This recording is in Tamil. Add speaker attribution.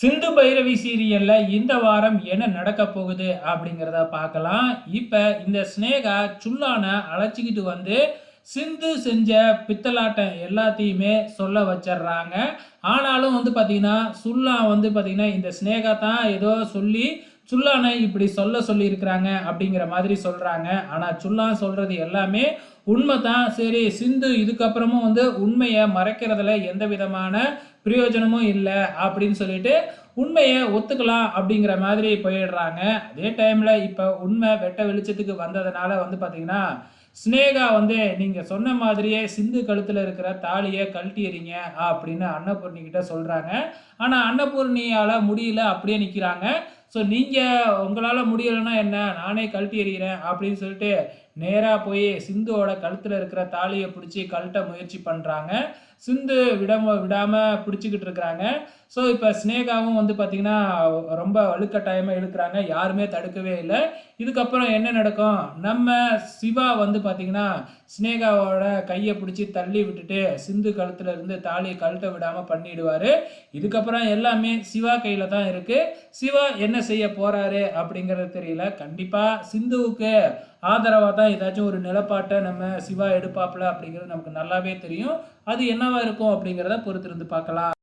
Speaker 1: சிந்து பைரவி சீரியல்ல இந்த வாரம் என்ன நடக்க போகுது அப்படிங்கிறத பார்க்கலாம். இப்போ இந்த ஸ்னேகா சுல்லான அழைச்சிக்கிட்டு வந்து சிந்து செஞ்ச பித்தலாட்டம் எல்லாத்தையுமே சொல்ல வச்சிடுறாங்க. ஆனாலும் வந்து பார்த்தீங்கன்னா சுல்லா வந்து பார்த்தீங்கன்னா இந்த ஸ்னேகா தான் ஏதோ சொல்லி சுல்லானை இப்படி சொல்ல சொல்லியிருக்கிறாங்க அப்படிங்கிற மாதிரி சொல்கிறாங்க ஆனால் சுல்லா சொல்கிறது எல்லாமே உண்மை தான் சரி சிந்து இதுக்கப்புறமும் வந்து உண்மையை மறைக்கிறதுல எந்த விதமான பிரயோஜனமும் இல்லை அப்படின்னு சொல்லிட்டு உண்மையை ஒத்துக்கலாம் அப்படிங்கிற மாதிரி போயிடுறாங்க. அதே டைமில் இப்போ உண்மை வெட்ட வெளிச்சத்துக்கு வந்ததுனால வந்து பார்த்தீங்கன்னா ஸ்னேகா வந்து நீங்கள் சொன்ன மாதிரியே சிந்து கழுத்தில் இருக்கிற தாலியை கழட்டிடுறீங்க அப்படின்னு அன்னபூர்ணிக்கிட்ட சொல்கிறாங்க ஆனால் அன்னபூர்ணியால் முடியல அப்படியே நிற்கிறாங்க ஸோ நீங்கள் உங்களால் முடியலைன்னா என்ன? நானே கழட்டி எறிகிறேன் அப்படின்னு சொல்லிட்டு நேராக போய் சிந்துவோட கழுத்தில் இருக்கிற தாலியை பிடிச்சி கழட்ட முயற்சி பண்ணுறாங்க சிந்து விடாம விடாமல் பிடிச்சிக்கிட்டு இருக்கிறாங்க. ஸோ இப்போ ஸ்னேகாவும் வந்து பார்த்திங்கன்னா ரொம்ப வலுக்கட்டாயமாக இழுக்கிறாங்க. யாருமே தடுக்கவே இல்லை. இதுக்கப்புறம் என்ன நடக்கும்? நம்ம சிவா வந்து பார்த்திங்கன்னா ஸ்னேகாவோட கையை பிடிச்சி தள்ளி விட்டுட்டு சிந்து கழுத்தில் இருந்து தாலியை கழட்ட விடாமல் பண்ணிடுவார். இதுக்கப்புறம் எல்லாமே சிவா கையில் தான் இருக்குது சிவா என்ன செய்ய போகிறாரு அப்படிங்கிறது தெரியல. கண்டிப்பாக சிந்துவுக்கு ஆதரவாக தான் ஏதாச்சும் ஒரு நிலப்பாட்டை நம்ம சிவா எடுப்பாப்புல அப்படிங்கிறது நமக்கு நல்லாவே தெரியும். அது என்னவா இருக்கும் அப்படிங்கிறத பொறுத்திருந்து பார்க்கலாம்.